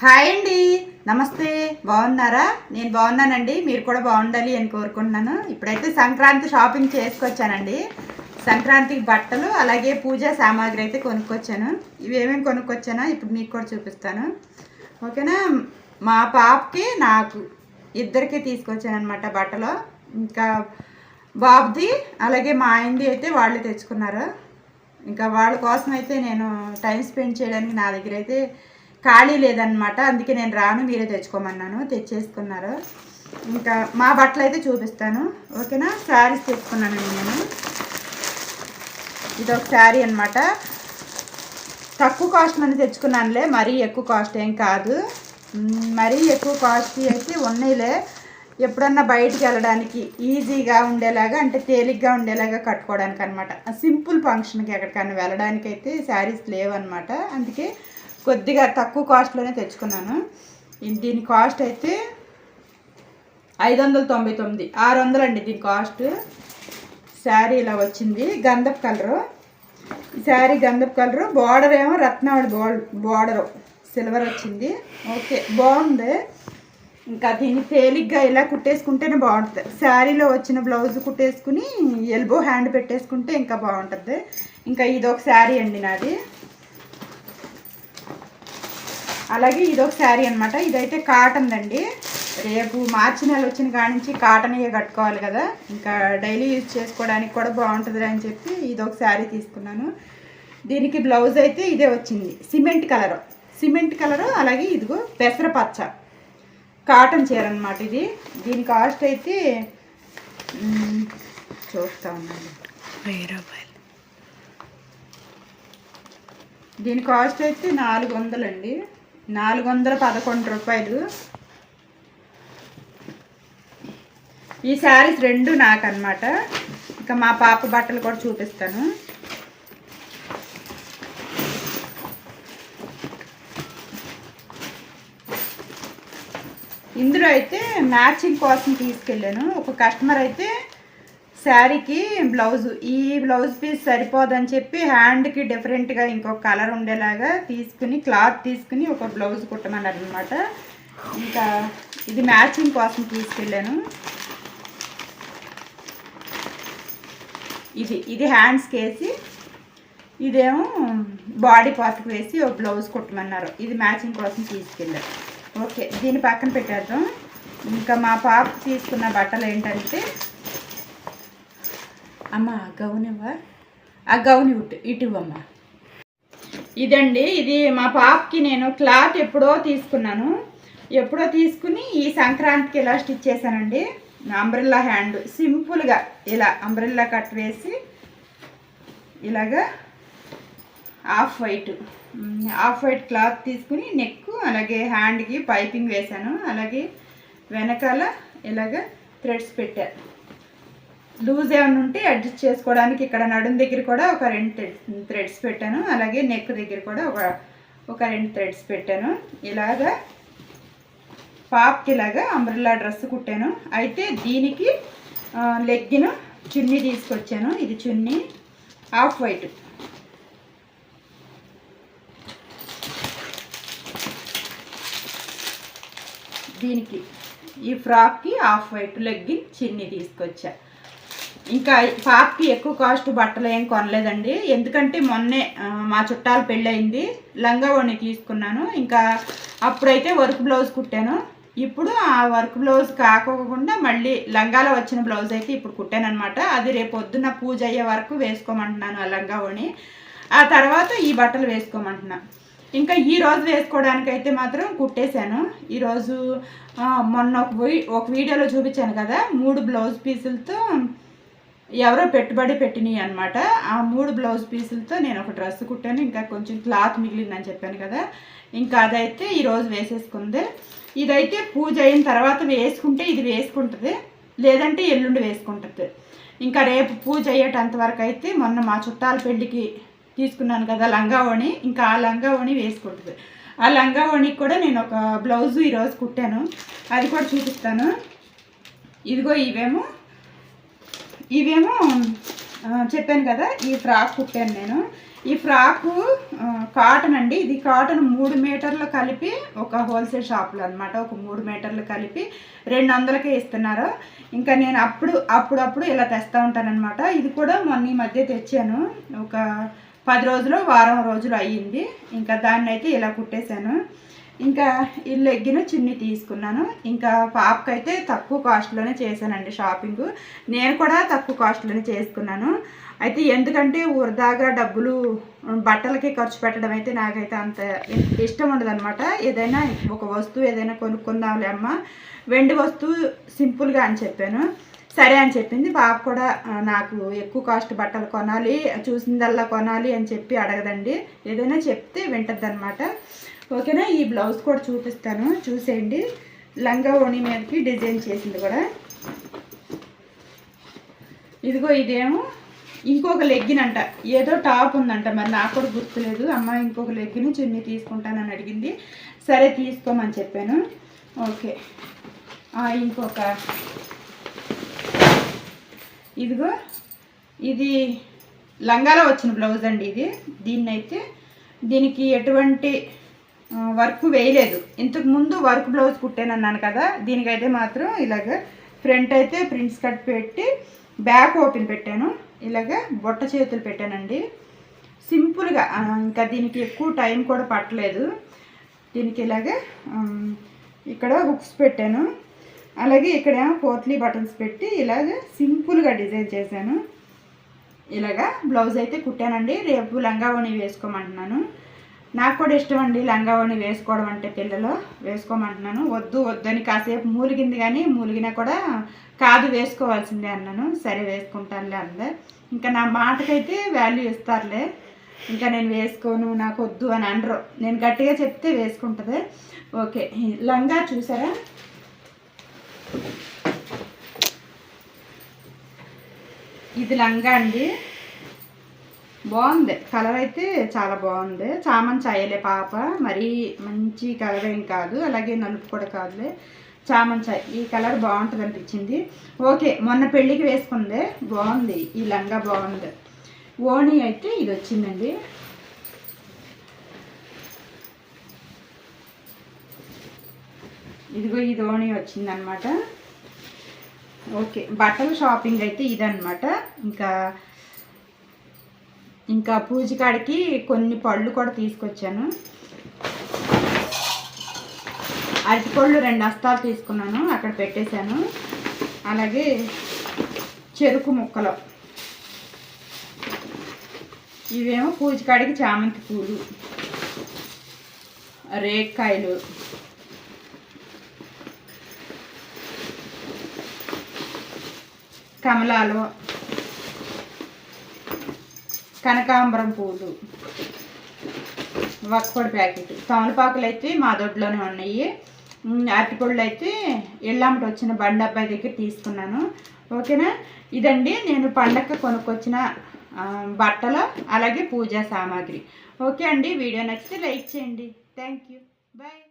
Hi అండి. నమస్తే. బాగున్నారా? నేను బాగున్నానండి. మీరు కూడా బాగుండాలి అని కోరుకుంటున్నాను. ఇప్పుడైతే సంక్రాంతి షాపింగ్ చేసుకొచ్చానండి. సంక్రాంతికి బట్టలు అలాగే పూజా సామాగ్రి అయితే కొనుక్కొచ్చాను. ఇవేమేమి కొనుక్కొచ్చానో ఇప్పుడు మీకు కూడా చూపిస్తాను. ఓకేనా? మా పాపకి నాకు ఇద్దరికి తీసుకొచ్చాను అనమాట బట్టలు. ఇంకా బాబుది అలాగే మా ఆయనది అయితే వాళ్ళు తెచ్చుకున్నారు. ఇంకా వాళ్ళ కోసం అయితే నేను టైం స్పెండ్ చేయడానికి నా దగ్గర అయితే ఖాళీ లేదనమాట అందుకే నేను రాను మీరే తెచ్చుకోమన్నాను. తెచ్చేసుకున్నారు. ఇంకా మా బట్టలు అయితే చూపిస్తాను. ఓకేనా? శారీస్ తెచ్చుకున్నానండి నేను. ఇది ఒక శారీ అనమాట తక్కువ కాస్ట్ అని తెచ్చుకున్నానులే మరీ ఎక్కువ కాస్ట్ ఏం కాదు. మరీ ఎక్కువ కాస్ట్ అయితే ఉన్నాయిలే. ఎప్పుడన్నా బయటికి వెళ్ళడానికి ఈజీగా ఉండేలాగా అంటే తేలిగ్గా ఉండేలాగా కట్టుకోవడానికి అనమాట సింపుల్ ఫంక్షన్కి ఎక్కడికైనా వెళ్ళడానికి అయితే శారీస్ లేవన్నమాట. అందుకే కొద్దిగా తక్కువ కాస్ట్లోనే తెచ్చుకున్నాను. దీని కాస్ట్ అయితే ఐదు వందల తొంభై తొమ్మిది ఆరు వందలండి దీని కాస్ట్. శారీ ఇలా వచ్చింది గంధపు కలరు. శారీ గంధపు కలరు బార్డర్ ఏమో రత్నావళి బార్డరు సిల్వర్ వచ్చింది. ఓకే బాగుంది. ఇంకా దీన్ని తేలిగ్గా ఇలా కుట్టేసుకుంటేనే బాగుంటుంది. శారీలో వచ్చిన బ్లౌజ్ కుట్టేసుకుని ఎల్బో హ్యాండ్ పెట్టేసుకుంటే ఇంకా బాగుంటుంది. ఇంకా ఇది ఒక శారీ అండి నాది. అలాగే ఇది ఒక శారీ అనమాట ఇదైతే కాటన్ అండి రేపు మార్చి నెల వచ్చిన కాడ నుంచి కాటన్ ఇవి కట్టుకోవాలి కదా. ఇంకా డైలీ యూజ్ చేసుకోవడానికి కూడా బాగుంటుంది అని చెప్పి ఇది ఒక శారీ తీసుకున్నాను. దీనికి బ్లౌజ్ అయితే ఇదే వచ్చింది. సిమెంట్ కలర్ సిమెంట్ కలరు అలాగే ఇదిగో పెసర పచ్చ. కాటన్ చీర అనమాట ఇది. దీని కాస్ట్ అయితే చూస్తా ఉన్నాను. వెయ్యి రూపాయలు. దీని కాస్ట్ అయితే నాలుగు వందలండి. నాలుగు వందల పదకొండు రూపాయలు. ఈ శారీస్ రెండు నాకు ఇంకా మా పాప బట్టలు కూడా చూపిస్తాను. ఇందులో అయితే మ్యాచింగ్ కోసం తీసుకెళ్ళాను. ఒక కస్టమర్ అయితే శారీకి బ్లౌజ్. ఈ బ్లౌజ్ పీస్ సరిపోదని చెప్పి హ్యాండ్కి డిఫరెంట్గా ఇంకొక కలర్ ఉండేలాగా తీసుకుని క్లాత్ తీసుకుని ఒక బ్లౌజ్ కుట్టమన్నారు అనమాట ఇంకా ఇది మ్యాచింగ్ కోసం తీసుకెళ్ళాను. ఇది ఇది హ్యాండ్స్కి వేసి ఇదేమో బాడీ పార్ట్కి వేసి ఒక బ్లౌజ్ కుట్టమన్నారు. ఇది మ్యాచింగ్ కోసం తీసుకెళ్ళారు. ఓకే దీని పక్కన పెట్టేద్దాం. ఇంకా మా పాప తీసుకున్న బట్టలు ఏంటంటే అమ్మ గౌనివ్వా ఆ? గౌన్ ఇటు ఇటువమ్మా ఇదండి ఇది మా పాపకి నేను క్లాత్ ఎప్పుడో తీసుకున్నాను. ఎప్పుడో తీసుకుని ఈ సంక్రాంతికి ఇలా స్టిచ్ చేశానండి అంబ్రెల్లా హ్యాండ్ సింపుల్గా ఇలా అంబ్రెల్లా కట్ వేసి ఇలాగా half white half white cloth తీసుకుని నెక్ అలాగే హ్యాండ్కి పైపింగ్ వేశాను. అలాగే వెనకాల ఇలాగ థ్రెడ్స్ పెట్టాను లూజ్ ఏమైనా ఉంటే అడ్జస్ట్ చేసుకోవడానికి ఇక్కడ నడుం దగ్గర కూడా ఒక రెండు థ్రెడ్స్ పెట్టాను. అలాగే నెక్ దగ్గర కూడా ఒక ఒక రెండు థ్రెడ్స్ పెట్టాను. ఇలాగా పాప్కి ఇలాగా అంబ్రెల్లా డ్రెస్ కుట్టాను. అయితే దీనికి లెగ్గిన చున్నీ తీసుకొచ్చాను. ఇది చున్నీ హాఫ్ వైట్. దీనికి ఈ ఫ్రాక్కి హాఫ్ వైట్ లెగ్గిన్ చిన్ని తీసుకొచ్చా. ఇంకా పాపకి ఎక్కువ కాస్ట్ బట్టలు ఏం కొనలేదండి. ఎందుకంటే మొన్నే మా చుట్టాలు పెళ్ళయింది. లంగా ఓణి తీసుకున్నాను. ఇంకా అప్పుడైతే వర్క్ బ్లౌజ్ కుట్టాను. ఇప్పుడు ఆ వర్క్ బ్లౌజ్ కాకోకుండా మళ్ళీ లంగాలో వచ్చిన బ్లౌజ్ అయితే ఇప్పుడు కుట్టాను అనమాట అది రేపు పొద్దున్న పూజ అయ్యే వరకు వేసుకోమంటున్నాను ఆ లంగా ఓణి. ఆ తర్వాత ఈ బట్టలు వేసుకోమంటున్నా. ఇంకా ఈ రోజు వేసుకోవడానికి అయితే మాత్రం కుట్టేశాను. ఈరోజు మొన్న ఒక వీ- ఒక వీడియోలో చూపించాను కదా మూడు బ్లౌజ్ పీసులతో ఎవరో పెట్టుబడి పెట్టినాయి అనమాట ఆ మూడు బ్లౌజ్ పీసులతో నేను ఒక డ్రెస్ కుట్టాను. ఇంకా కొంచెం క్లాత్ మిగిలిందని చెప్పాను కదా. ఇంకా అదైతే ఈరోజు వేసేసుకుంది. ఇదైతే పూజ అయిన తర్వాత వేసుకుంటే ఇది వేసుకుంటుంది. లేదంటే ఎల్లుండి వేసుకుంటుంది. ఇంకా రేపు పూజ అయ్యేటంత వరకు అయితే మొన్న మా చుట్టాల పెళ్ళికి తీసుకున్నాను కదా లంగా ఓణి ఇంకా ఆ లంగా ఓణి వేసుకుంటుంది. ఆ లంగా ఓణికి కూడా నేను ఒక బ్లౌజు ఈరోజు కుట్టాను. అది కూడా చూపిస్తాను. ఇదిగో ఇవేమో. ఇవేమో చెప్పాను కదా ఈ ఫ్రాక్ కుట్టాను నేను. ఈ ఫ్రాకు కాటన్ అండి. ఇది కాటన్ మూడు మీటర్లు కలిపి ఒక హోల్సేల్ షాప్లో అనమాట ఒక మూడు మీటర్లు కలిపి రెండు వందలకే ఇస్తున్నారు. ఇంకా నేను అప్పుడు అప్పుడప్పుడు ఇలా తెస్తూ ఉంటానన్నమాట. ఇది కూడా మొన్న ఈ మధ్య తెచ్చాను. ఒక పది రోజులు వారం రోజులు అయ్యింది. ఇంకా దాన్ని అయితే ఇలా కుట్టేశాను. ఇంకా ఈ లెగ్గిన చున్ని తీసుకున్నాను. ఇంకా పాపకైతే తక్కువ కాస్ట్లోనే చేశానండి షాపింగ్ నేను కూడా తక్కువ కాస్ట్లోనే చేసుకున్నాను. అయితే ఎందుకంటే వృధాగా డబ్బులు బట్టలకి ఖర్చు పెట్టడం అయితే నాకైతే అంత ఇష్టం ఉండదనమాట ఏదైనా ఒక వస్తువు ఏదైనా కొనుక్కుందాంలే అమ్మ. వెండి వస్తువు సింపుల్గా అని చెప్పాను. సరే అని చెప్పింది. పాప కూడా నాకు ఎక్కువ కాస్ట్ బట్టలు కొనాలి చూసిందల్లా కొనాలి అని చెప్పి అడగదండి. ఏదైనా చెప్తే వింటుంది అనమాట ఓకేనా? ఈ బ్లౌజ్ కూడా చూపిస్తాను. చూసేయండి. లంగా ఓణి మీదకి డిజైన్ చేసింది కూడా. ఇదిగో ఇదేమో. ఇంకొక లెగ్గిన్ అంట. ఏదో టాప్ ఉందంట. మరి నాకు కూడా గుర్తులేదు. అమ్మ ఇంకొక లెగ్గిన్ చున్నీ తీసుకుంటానని అడిగింది. సరే తీసుకోమని చెప్పాను. ఓకే. ఇంకొక. ఇదిగో. ఇది లంగాలో వచ్చిన బ్లౌజ్ అండి ఇది. దీన్నైతే దీనికి ఎటువంటి వర్క్ వేయలేదు. ఇంతకు ముందు వర్క్ బ్లౌజ్ కుట్టానన్నాను కదా దీనికైతే మాత్రం ఇలాగ ఫ్రంట్ అయితే ప్రింట్స్ కట్ పెట్టి బ్యాక్ ఓపెన్ పెట్టాను. ఇలాగ బొట్ట చేతులు పెట్టానండి. సింపుల్గా ఇంకా దీనికి ఎక్కువ టైం కూడా పట్టలేదు. దీనికి ఇలాగ ఇక్కడ హుక్స్ పెట్టాను. అలాగే ఇక్కడ పోర్ట్లీ బటన్స్ పెట్టి ఇలాగ సింపుల్గా డిజైన్ చేశాను. ఇలాగా బ్లౌజ్ అయితే కుట్టానండి. రేపు లంగావణి వేసుకోమంటున్నాను. నాకు కూడా ఇష్టం అండి లంగావణి వేసుకోవడం అంటే పిల్లలు వేసుకోమంటున్నాను. వద్దు వద్దని కాసేపు మూలిగింది కానీ మూలిగినా కూడా కాదు వేసుకోవాల్సిందే అన్నాను. సరే వేసుకుంటానులే అందే. ఇంకా నా మాటకైతే వాల్యూ ఇస్తారులే. ఇంకా నేను వేసుకోను నాకు వద్దు అని అనరు. నేను గట్టిగా చెప్తే వేసుకుంటుంది. ఓకే లంగా చూసారా? ఇది లంగా అండి. బాగుంది. కలర్ అయితే చాలా బాగుంది. చామంతి చాయలే పాప. మరీ మంచి కలర్ ఏం కాదు. అలాగే నలుపు కూడా కాదులే. చామంతి చాయ్. ఈ కలర్ బాగుంటుంది అనిపించింది. ఓకే మొన్న పెళ్ళికి వేసుకుంది. బాగుంది. ఈ లంగా బాగుంది. ఓణి అయితే ఇది వచ్చిందండి. ఇదిగో ఇది ఓణి వచ్చిందనమాట ఓకే బట్టల షాపింగ్ అయితే ఇదనమాట ఇంకా ఇంకా పూజ కాడికి కొన్ని పళ్ళు కూడా తీసుకొచ్చాను. అరటిపళ్ళు రెండు అస్తాలు తీసుకున్నాను అక్కడ పెట్టేశాను. అలాగే చెరుకు ముక్కలు. ఇవేమో పూజ కాడికి చామంతి పూలు రేక్కాయలు. కమలాలు. కనకాంబరం పూలు. వక్కపొడి ప్యాకెట్. తమలపాకులు అయితే మా దొడ్లోనే ఉన్నాయి. అరటిపళ్ళు అయితే ఎళ్ళమ్మటి వచ్చిన బండి అబ్బాయి దగ్గర తీసుకున్నాను. ఓకేనా? ఇదండి నేను పండగ కొనుక్కొచ్చిన బట్టలు అలాగే పూజా సామాగ్రి. ఓకే అండి వీడియో నచ్చితే లైక్ చేయండి. Thank you bye